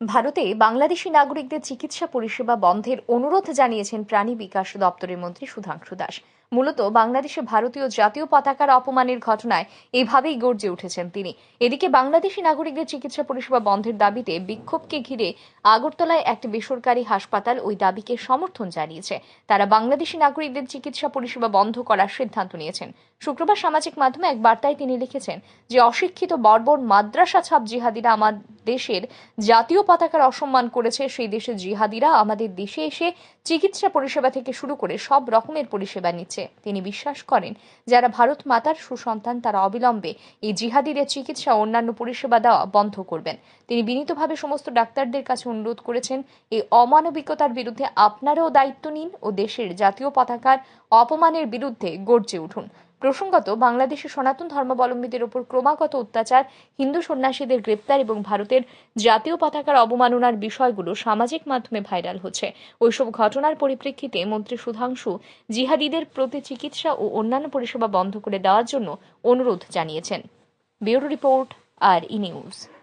ভারতে বাংলাদেশি নাগরিকদের চিকিৎসা পরিষেবা বন্ধের অনুরোধ জানিয়েছেন প্রাণী বিকাশ দপ্তরের মন্ত্রী সুধাংশু দাস। মূলত বাংলাদেশে ভারতীয় জাতীয় পতাকার অপমানের ঘটনায় এভাবেই গর্জে উঠেছেন তিনি। এদিকে বাংলাদেশি নাগরিকদের চিকিৎসা পরিষেবা বন্ধের দাবিতে বিক্ষোভকে ঘিরে আগরতলায় একটি বেসরকারি হাসপাতাল ওই দাবিকে সমর্থন জানিয়েছে। তারা বাংলাদেশি নাগরিকদের চিকিৎসা পরিষেবা বন্ধ করার সিদ্ধান্ত নিয়েছেন। শুক্রবার সামাজিক মাধ্যমে এক বার্তায় তিনি লিখেছেন যে, অশিক্ষিত বর্বর মাদ্রাসা ছাপ জিহাদিরা আমার দেশের জাতীয় পতাকার অসম্মান করেছে সেই দেশের জিহাদিরা। আমাদের দেশে এসে চিকিৎসা পরিষেবা থেকে শুরু করে সব রকমের পরিষেবা নিচ্ছে। তিনি বিশ্বাস করেন, যারা ভারত মাতার সুসন্তান, তারা অবিলম্বে এই জিহাদিদের চিকিৎসা অন্যান্য পরিষেবা দেওয়া বন্ধ করবেন। তিনি বিনীতভাবে সমস্ত ডাক্তারদের কাছে অনুরোধ করেছেন, এই অমানবিকতার বিরুদ্ধে আপনারাও দায়িত্ব নিন ও দেশের জাতীয় পতাকার অপমানের বিরুদ্ধে গর্জে উঠুন। প্রসঙ্গত, বাংলাদেশে সনাতন ধর্মাবলম্বীদের ওপর ক্রমাগত অত্যাচার, হিন্দু সন্ন্যাসীদের গ্রেপ্তার এবং ভারতের জাতীয় পতাকার অবমাননার বিষয়গুলো সামাজিক মাধ্যমে ভাইরাল হচ্ছে। ওইসব ঘটনার পরিপ্রেক্ষিতে মন্ত্রী সুধাংশু জিহাদিদের প্রতি চিকিৎসা ও অন্যান্য পরিষেবা বন্ধ করে দেওয়ার জন্য অনুরোধ জানিয়েছেন। ব্যুরো রিপোর্ট, আর ই নিউজ।